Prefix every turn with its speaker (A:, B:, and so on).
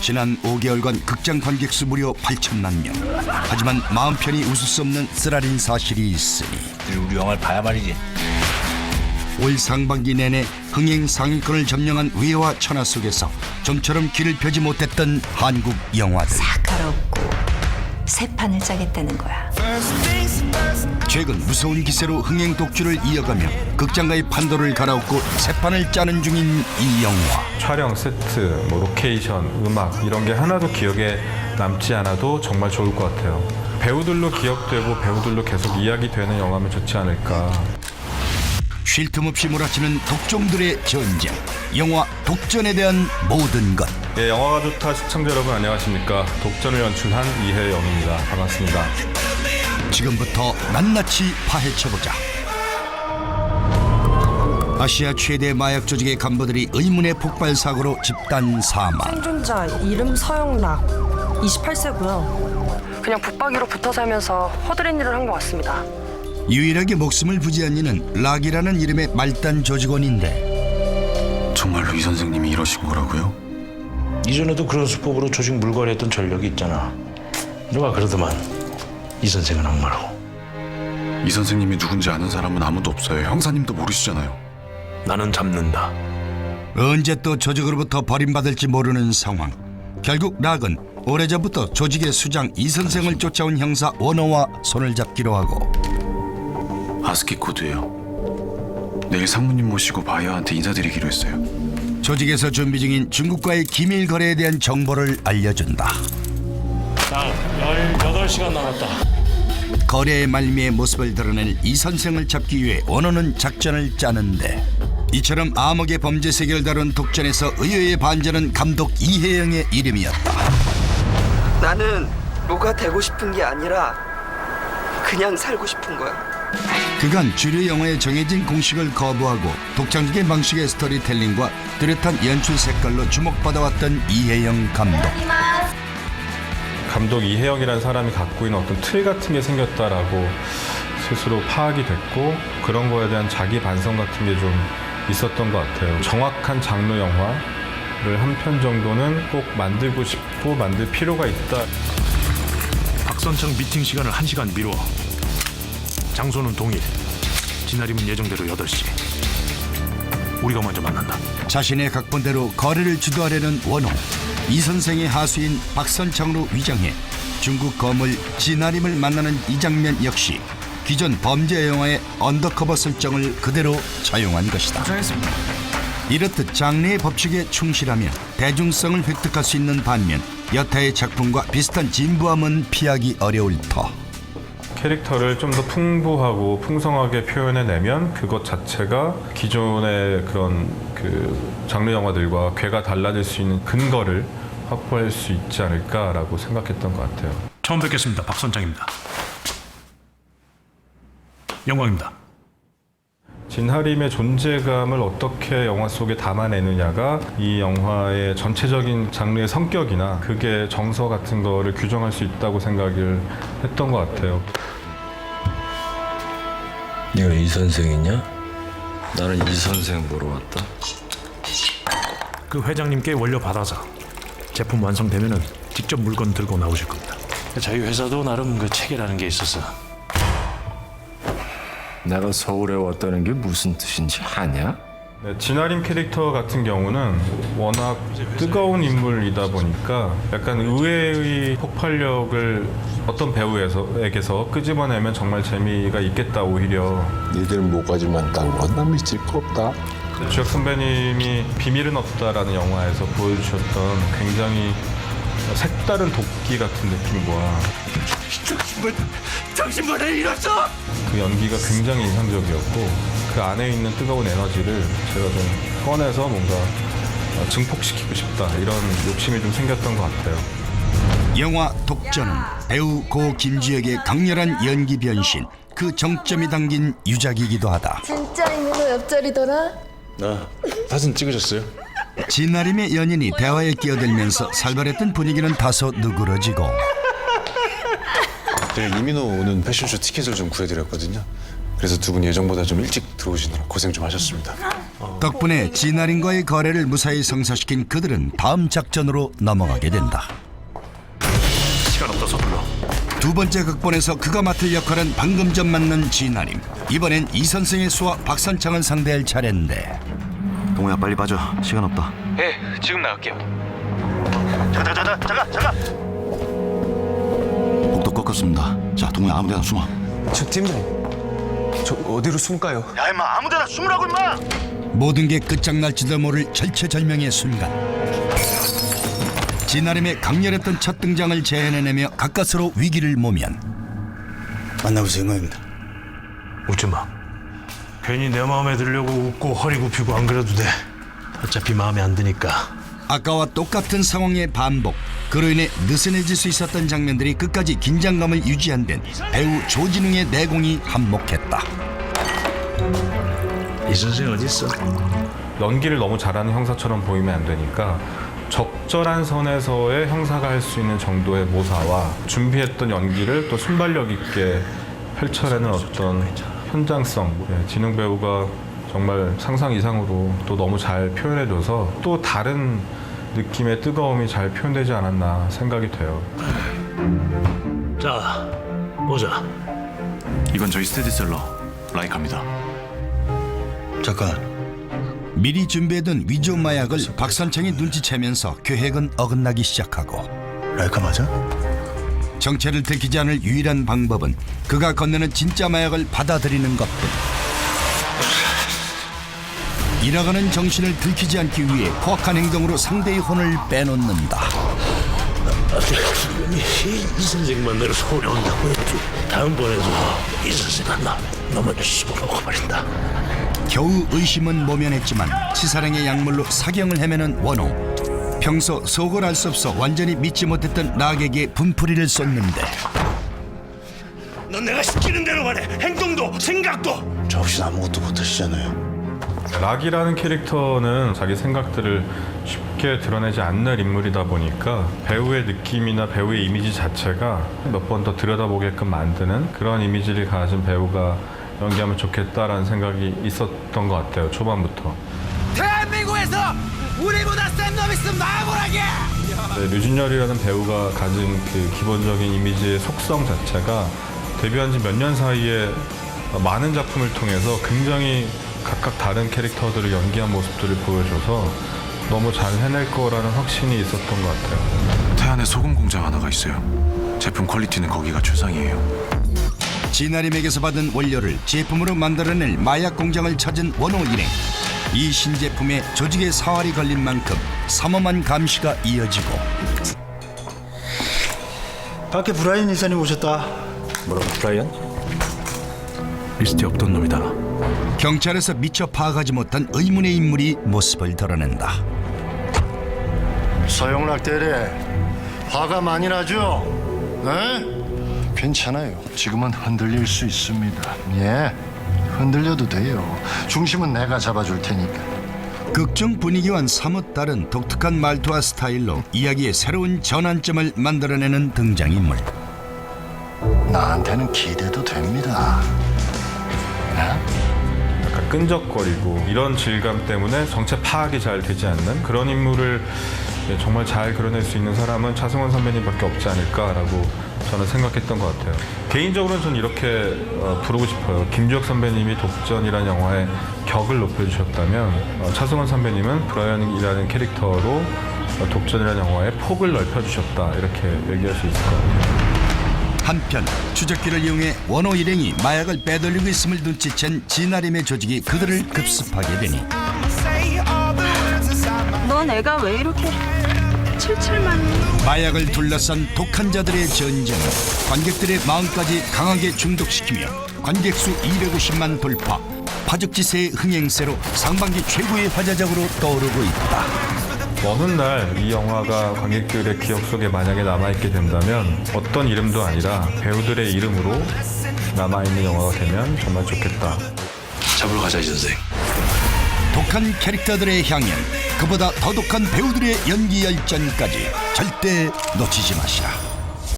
A: 지난 5개월간 극장 관객 수 무려 8천만 명. 하지만 마음 편히 웃을 수 없는 쓰라린 사실이 있으니
B: 우리 영화를 봐야 말이지.
A: 올 상반기 내내 흥행 상위권을 점령한 위와 천하 속에서 좀처럼 길을 펴지 못했던 한국 영화들.
C: 가롭고 새 판을 짜겠다는 거야.
A: 최근 무서운 기세로 흥행 독주를 이어가며 극장가의 판도를 갈아엎고 새 판을 짜는 중인 이 영화.
D: 촬영 세트, 뭐 로케이션, 음악 이런 게 하나도 기억에 남지 않아도 정말 좋을 것 같아요. 배우들로 기억되고 배우들로 계속 이야기되는 영화면 좋지 않을까.
A: 쉴 틈 없이 몰아치는 독종들의 전쟁. 영화 독전에 대한 모든 것.
D: 예, 영화가 좋다 시청자 여러분 안녕하십니까. 독전을 연출한 이혜영입니다. 반갑습니다.
A: 지금부터 낱낱이 파헤쳐보자. 아시아 최대 마약 조직의 간부들이 의문의 폭발 사고로 집단 사망.
E: 생존자 이름 서영락 28세고요. 그냥 붙박이로 붙어 살면서 허드렛 일을 한 것 같습니다.
A: 유일하게 목숨을 부지한 이는 락이라는 이름의 말단 조직원인데
F: 정말로 이 선생님이 이러신 거라고요?
B: 이전에도 그런 수법으로 조직 물갈이했던 전력이 있잖아. 누가 그러더만 이 선생은 악마라고.
F: 이 선생님이 누군지 아는 사람은 아무도 없어요. 형사님도 모르시잖아요.
B: 나는 잡는다.
A: 언제 또 조직으로부터 버림받을지 모르는 상황. 결국 락은 오래전부터 조직의 수장 이 선생을 쫓아온 형사 원호와 손을 잡기로 하고
F: 아스키 코드예요. 내일 상무님 모시고 바이어한테 인사드리기로 했어요.
A: 조직에서 준비 중인 중국과의 기밀 거래에 대한 정보를 알려준다.
B: 딱 18시간 남았다.
A: 거래의 말미의 모습을 드러낼 이 선생을 잡기 위해 원호는 작전을 짜는데 이처럼 암흑의 범죄 세계를 다룬 독전에서 의외의 반전은 감독 이혜영의 이름이었다.
G: 나는 뭐가 되고 싶은 게 아니라 그냥 살고 싶은 거야.
A: 그간 주류 영화의 정해진 공식을 거부하고 독창적인 방식의 스토리텔링과 뚜렷한 연출 색깔로 주목받아왔던 이혜영 감독.
D: 감독 이혜영이라는 사람이 갖고 있는 어떤 틀 같은 게 생겼다라고 스스로 파악이 됐고 그런 거에 대한 자기 반성 같은 게 좀 있었던 것 같아요. 정확한 장르 영화를 한 편 정도는 꼭 만들고 싶고 만들 필요가 있다.
H: 박선창 미팅 시간을 1시간 미뤄. 장소는 동일. 진날이면 예정대로 8시. 우리가 먼저 만난다.
A: 자신의 각본대로 거래를 주도하려는 원호. 이 선생의 하수인 박선창으로 위장해 중국 거물 진아림을 만나는 이 장면 역시 기존 범죄 영화의 언더커버 설정을 그대로 차용한 것이다. 이렇듯 장르의 법칙에 충실하며 대중성을 획득할 수 있는 반면 여타의 작품과 비슷한 진부함은 피하기 어려울 터.
D: 캐릭터를 좀 더 풍부하고 풍성하게 표현해내면 그것 자체가 기존의 그런 그 장르 영화들과 괴가 달라질 수 있는 근거를 확보할 수 있지 않을까라고 생각했던 것 같아요.
H: 처음 뵙겠습니다. 박선창입니다. 영광입니다.
D: 진하림의 존재감을 어떻게 영화 속에 담아내느냐가 이 영화의 전체적인 장르의 성격이나 그게 정서 같은 거를 규정할 수 있다고 생각을 했던 것 같아요.
I: 네가 이 선생이냐? 나는 이 선생 보러 왔다.
H: 그 회장님께 원료 받아서 제품 완성되면은 직접 물건 들고 나오실 겁니다.
B: 저희 회사도 나름 그 체계라는 게 있어서
I: 내가 서울에 왔다는 게 무슨 뜻인지 아냐?
D: 네, 진하림 캐릭터 같은 경우는 워낙 뜨거운 인물이다 보니까 약간 의외의 폭발력을 어떤 배우에게서 끄집어내면 정말 재미가 있겠다 오히려
J: 니들 모가지만 딴건 나 미칠 거 없다.
D: 주혁 선배님이 비밀은 없다라는 영화에서 보여주셨던 굉장히 색다른 도끼 같은 느낌과 그 연기가 굉장히 인상적이었고 그 안에 있는 뜨거운 에너지를 제가 좀 꺼내서 뭔가 증폭시키고 싶다 이런 욕심이 좀 생겼던 것 같아요.
A: 영화 독전은 배우 고 김지혁의 강렬한 연기 변신 그 정점이 담긴 유작이기도 하다.
K: 진짜 이민호 옆자리더라?
B: 나 사진 찍으셨어요?
A: 진아림의 연인이 대화에 끼어들면서 살벌했던 분위기는 다소 누그러지고
J: 제가 이민호 오는 패션쇼 티켓을 좀 구해드렸거든요.
F: 그래서 두 분 예정보다 좀 일찍 들어오시느라 고생 좀 하셨습니다.
A: 덕분에 진할인과의 거래를 무사히 성사시킨 그들은 다음 작전으로 넘어가게 된다.
H: 시간 없다 서둘러.
A: 두 번째 극본에서 그가 맡을 역할은 방금 전 만난 진할임. 이번엔 이 선생의 수와 박선창을 상대할 차례인데
I: 동호야 빨리 빠져. 시간 없다.
B: 예, 지금 나갈게요.
I: 복도 꺾었습니다. 자, 동호야 아무데나 숨어.
F: 저 팀장님, 저 어디로 숨을까요?
A: 모든 게 끝장날지도 모를 절체절명의 순간 진아림의 강렬했던 첫 등장을 재해내며 가까스로 위기를 모면 만나볼 생각입니다
H: 웃지 마. 괜히 내 마음에 들려고 웃고 허리 굽히고 안 그래도 돼. 어차피 마음에 안 드니까.
A: 아까와 똑같은 상황의 반복 그로 인해 느슨해질 수 있었던 장면들이 끝까지 긴장감을 유지한 데는 배우 조진웅의 내공이 한몫했다
H: 이 선생 어디 있어?
D: 연기를 너무 잘하는 형사처럼 보이면 안 되니까 적절한 선에서의 형사가 할 수 있는 정도의 모사와 준비했던 연기를 또 순발력 있게 펼쳐내는 어떤 현장성 예, 진흥 배우가 정말 상상 이상으로 또 너무 잘 표현해줘서 또 다른 느낌의 뜨거움이 잘 표현되지 않았나 생각이 돼요.
H: 자, 보자.
F: 이건 저희 스테디셀러 라이카입니다.
A: 잠깐 미리 준비해둔 위조 마약을 박선창이 눈치채면서 계획은 어긋나기 시작하고 라이카 맞아? 정체를 들키지 않을 유일한 방법은 그가 건네는 진짜 마약을 받아들이는 것뿐 잃어가는 정신을 들키지 않기 위해 포악한 행동으로 상대의 혼을 빼놓는다
H: 이 선생만 내를 소려온다고 했지. 다음번에도 이 선생 안 나오면 너만 씹어 먹어 버린다.
A: 겨우 의심은 모면했지만 치사량의 약물로 사경을 헤매는 원호 평소 속을 알 수 없어 완전히 믿지 못했던 낙에게 분풀이를 쏟는데
H: 넌 내가 시키는 대로만 해. 행동도 생각도.
A: 저 없이 아무것도 못하시잖아요
D: 락이라는 캐릭터는 자기 생각들을 쉽게 드러내지 않는 인물이다 보니까 배우의 느낌이나 배우의 이미지 자체가 몇 번 더 들여다보게끔 만드는 그런 이미지를 가진 배우가 연기하면 좋겠다라는 생각이 있었던 것 같아요 초반부터.
G: 대한민국에서 우리보다 센 놈 있으면 나와보라게!
D: 네, 류준열이라는 배우가 가진 그 기본적인 이미지의 속성 자체가 데뷔한 지 몇 년 사이에 많은 작품을 통해서 굉장히 각각 다른 캐릭터들을 연기한 모습들을 보여줘서 너무 잘 해낼 거라는 확신이 있었던 것 같아요.
F: 태안에 소금 공장 하나가 있어요. 제품 퀄리티는 거기가 최상이에요.
A: 진아림에게서 받은 원료를 제품으로 만들어낼 마약 공장을 찾은 원호 일행 이 신제품에 조직의 사활이 걸린 만큼 삼엄한 감시가 이어지고
L: 밖에 브라이언 이사님 오셨다.
I: 뭐라고 브라이언?
H: 리스트에 없던 놈이다.
A: 경찰에서 미처 파악하지 못한 의문의 인물이 모습을 드러낸다
L: 서영락 대리, 화가 많이 나죠? 네? 괜찮아요. 지금은 흔들릴 수 있습니다. 예, 흔들려도 돼요. 중심은 내가 잡아줄 테니까.
A: 극중 분위기와는 사뭇 다른 독특한 말투와 스타일로 이야기의 새로운 전환점을 만들어내는 등장인물
L: 나한테는 기대도 됩니다.
D: 약간 끈적거리고 이런 질감 때문에 정체 파악이 잘 되지 않는 그런 인물을 예, 정말 잘 그려낼 수 있는 사람은 차승원 선배님밖에 없지 않을까라고 저는 생각했던 것 같아요. 개인적으로는 저는 이렇게 어, 부르고 싶어요. 김주혁 선배님이 독전이라는 영화의 격을 높여주셨다면 어, 차승원 선배님은 브라이언이라는 캐릭터로 어, 독전이라는 영화의 폭을 넓혀주셨다 이렇게 얘기할 수 있을 것 같아요.
A: 한편 추적기를 이용해 원호 일행이 마약을 빼돌리고 있음을 눈치챈 진아림의 조직이 그들을 급습하게 되니
C: 넌 애가 왜 이렇게 칠칠만
A: 마약을 둘러싼 독한 자들의 전쟁은 관객들의 마음까지 강하게 중독시키며 관객 수 250만 돌파 파죽지세의 흥행세로 상반기 최고의 화제작으로 떠오르고 있다.
D: 어느 날 이 영화가 관객들의 기억 속에 만약에 남아있게 된다면 어떤 이름도 아니라 배우들의 이름으로 남아있는 영화가 되면 정말 좋겠다.
I: 잡으러 가자 이 선생.
A: 독한 캐릭터들의 향연, 그보다 더 독한 배우들의 연기 열전까지 절대 놓치지 마시라.